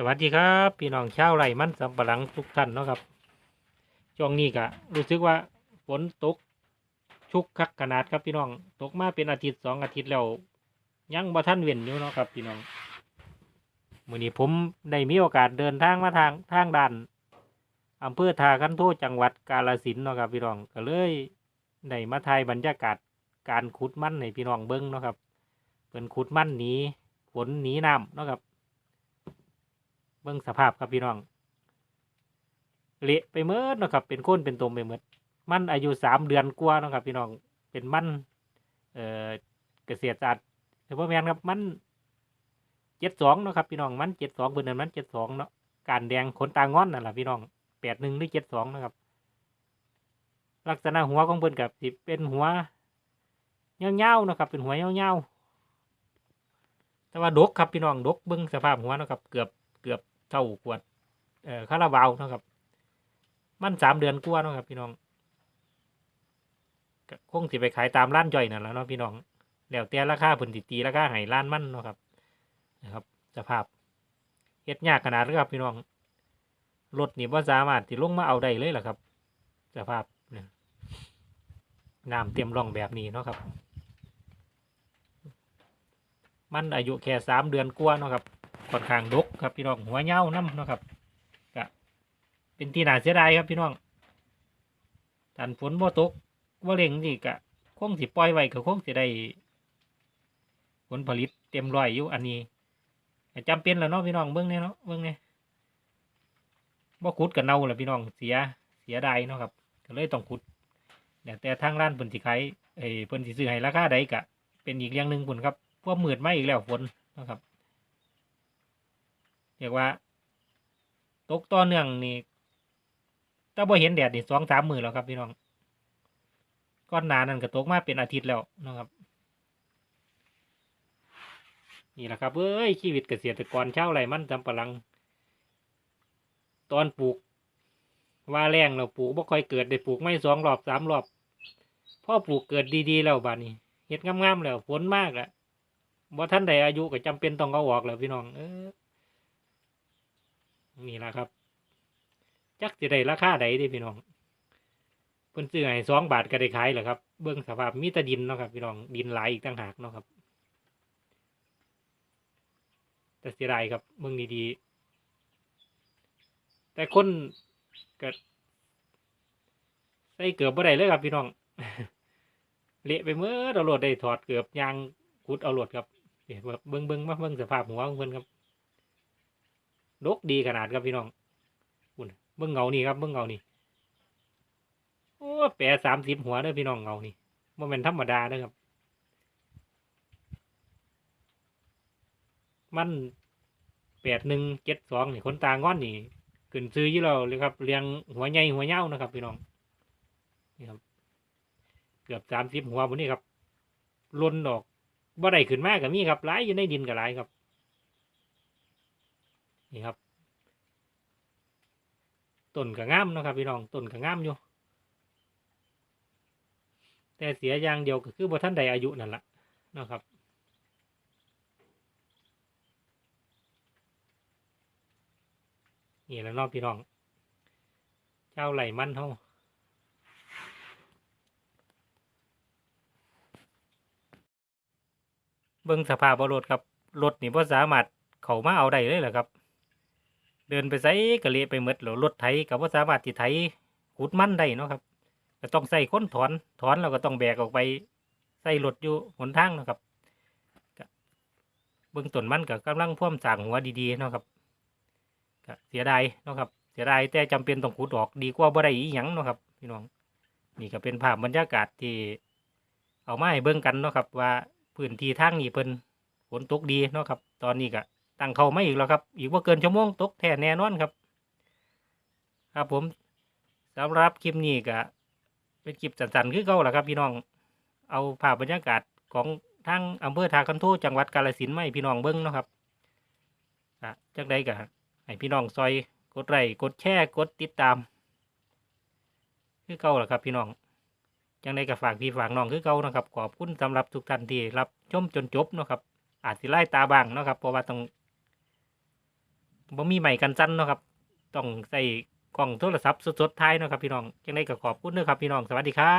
สวัสดีครับพี่น้องชาวไร่มันสำปะหลังทุกท่านเนาะครับช่วงนี้ก็รู้สึกว่าฝนตกชุกคักขนาดครับพี่น้องตกมาเป็นอาทิตย์สองอาทิตย์แล้วยังบ่ทันเว้นอยู่เนาะครับพี่น้องมื้อนี้ผมได้มีโอกาสเดินทางมาทางทางด่านอำเภอทาคันโทจังหวัดกาฬสินเนาะครับพี่น้องก็เลยได้มาถ่ายบรรยากาศการขุดมันให้พี่น้องเบิ่งเนาะครับเป็นขุดมันหนีฝนหนีน้ำเนาะครับ บิ่งสภาพครับพี่น้องเละไปเมื่อนะครับ เป็นโคนเป็นตมไปเมื่อมันอายุสามเดือนกว่านะครับ พี่น้องเป็นมันเอ่อเกษตรศาสตร์แต่ว่าแมนครับมันเจ็ดสองนะครับ พี่น้องมันเจ็ดสองเบอร์นั้นมันเจ็ดสองเนาะการแดงขนตางอนนั่นแหละพี่น้องแปดหนึ่งหรือเจ็ดสองนะครับ ลักษณะหัวของเพิ่นกับสิเป็นหัวเงี้ยวๆนะครับ เป็นหัวเงี้ยวๆแต่ว่าดกครับพี่น้องดกเบิ้งสภาพหัวนะครับ เกือบเกือบ เท่าขวดเอ่อคาราบาวนะครับ มันสามเดือนกว่านะครับ พี่น้องคงสิไปขายตามร้านย่อยนั่นแหล้วเนาะพี่น้องแล้วแต่ราคาเพิ่นสิตีราคาให้ร้านมันเนาะครับนะครับสภาพเฮ็ดยากขนาดเลยครับพี่น้องรถนี่บ่สามารถที่ลงมาเอาได้เลยล่ะครับสภาพนี่น้ำเต็มร่องแบบนี้เนาะครับ มันอายุแค่สามเดือนกว่าเนาะครับ ค่อนข้างดกครับพี่น้องหัวเน่าน้ำนะครับก็เป็นที่น่าเสียดายครับพี่น้องถ้าฝนบ่ตกว่าเร่งนี่ก็คงสิปล่อยไว้ก็คงสิได้ผลผลิตเต็มร้อยอยู่อันนี้ก็จำเป็นแล้วเนาะพี่น้องเบิ่งเนี่ยเนาะเบิ่งเนี่ยบ่ขุดกับเน่าแหละพี่น้องเสียเสียดายเนาะครับก็เลยต้องขุดแต่แต่ทางร้านเพิ่นสิขายเอ้เพิ่นสิซื้อให้ราคาใดก็เป็นอีกเรื่องหนึ่งพุ่นครับพวกมืดมาอีกแล้วฝนนะครับ เรียกว่า ตกต่อเนื่องนี่ถ้าบ่เห็นแดดนี่สองสามมือแล้วครับพี่น้องก้อนหนานั่นก็ตกมาเป็นอาทิตย์แล้วนะครับนี่แหละครับเอ้ยชีวิตเกษตรกรชาไรมันสำปะลัง ตอนปลูก ว่าแรงเราปลูกบ่ค่อยเกิดได้ปลูกไม่สองรอบสามรอบพ่อปลูกเกิดดีๆแล้วบาดนี้เฮ็ดงามๆแล้วฝนมากแล้วบ่ท่านใดอายุก็จำเป็นต้องเอาออกแล้วพี่น้องเออ นี่แหละครับ จักจะได้ราคาใดเด้พี่น้องเพิ่นซื้อให้สองบาทก็ได้ขายแหละครับเบื้องสภาพมีแต่ดินเนาะครับพี่น้องดินหลายอีกต่างหากเนาะครับ แต่เสียดายครับเบื้องดีๆ แต่คนก็ใส่เกือบบ่ได้เลยครับพี่น้องเละไปเมื่อเอาโหลดได้ถอดเกือบยางขุดเอาโหลดครับเบิ้องเบิ้องมาเบิ้องสภาพหัวของเพิ่นครับ ดกดีขนาดครับพี่น้องอุ่นเบื้องเงานี่ครับเบื้องเงานี่โอ้แปรสามสิบหัวเด้อพี่น้องเงานี่มันเป็นธรรมดาเด้อครับ มันแปดหนึ่งเจ็ดสองนี่คนตางอนนี่ขึ้นซื้อยี่เราเลยครับเรียงหัวใหญ่หัวเย้านะครับ พี่น้องนี่ครับ เกือบสามสิบหัวบนนี้ครับล้นดอกบ่ได้ขึ้นมากกับมีครับหลายอยู่ในดินกับหลายครับ นี่ครับต้นกับงามนะครับพี่น้องต้นกับงามอยู่ แต่เสียอย่างเดียวก็คือบท่านใดอายุนั่นแหละนะครับนี่แล้วนาะพี่น้อง เจ้าไหลมันเฮาเบิ่งสภาพรถครับรถนี่บ่สามารถเข้ามาเอาได้เลยแหละครับ เดินไปไสก็เละไปหมดแล้วรถไถก็บ่สามารถที่ไถขุดมันได้เนาะครับก็ต้องใส่ค้นถอนถอนแล้วก็ต้องแบกออกไปใส่รถอยู่หนทางนะครับเบื้องต้นมันก็กำลังพ่วมสางหัวดีๆเนาะครับก็เสียดายเนาะครับ เสียดายแต่จำเป็นต้องขุดออกดีกว่าบ่ได้อีหยังเนาะครับพี่น้องนี่ก็เป็นภาพบรรยากาศที่เอามาให้เบิ่งกันเนาะครับ ว่าพื้นที่ทางนี้เพิ่นฝนตกดีเนาะครับ ตอนนี้ก็ ตั้งเข้ามาอีกแล้วครับ อีกว่าเกินชั่วโมงตกแท้แน่นอนครับ ครับผมสำหรับคลิปนี้ก็เป็นคลิปสั้นๆคือเก่าแหละครับ พี่น้องเอาภาพบรรยากาศของทางอำเภอทาคันโทจังหวัดกาฬสินธุ์มาให้พี่น้องเบิ่งเนาะครับอะจังใดก็ให้พี่น้องซอยกดไลค์กดแชร์กดติดตาม คือเก่าแหละครับ พี่น้องจังใดก็ฝากพี่ฝากน้องคือเก่านะครับขอบคุณสำหรับทุกท่านที่รับชมจนจบเนาะครับอาจสิไล่ตาบางเนาะครับเพราะว่าต้อง บ่มีใหม่กันจันเนาะครับ ต้องใส่กล้องโทรศัพท์สดๆท้ายเนาะครับพี่น้องยังไดก็ขอบคุณเด้อครับพี่น้องสวัสดีครับ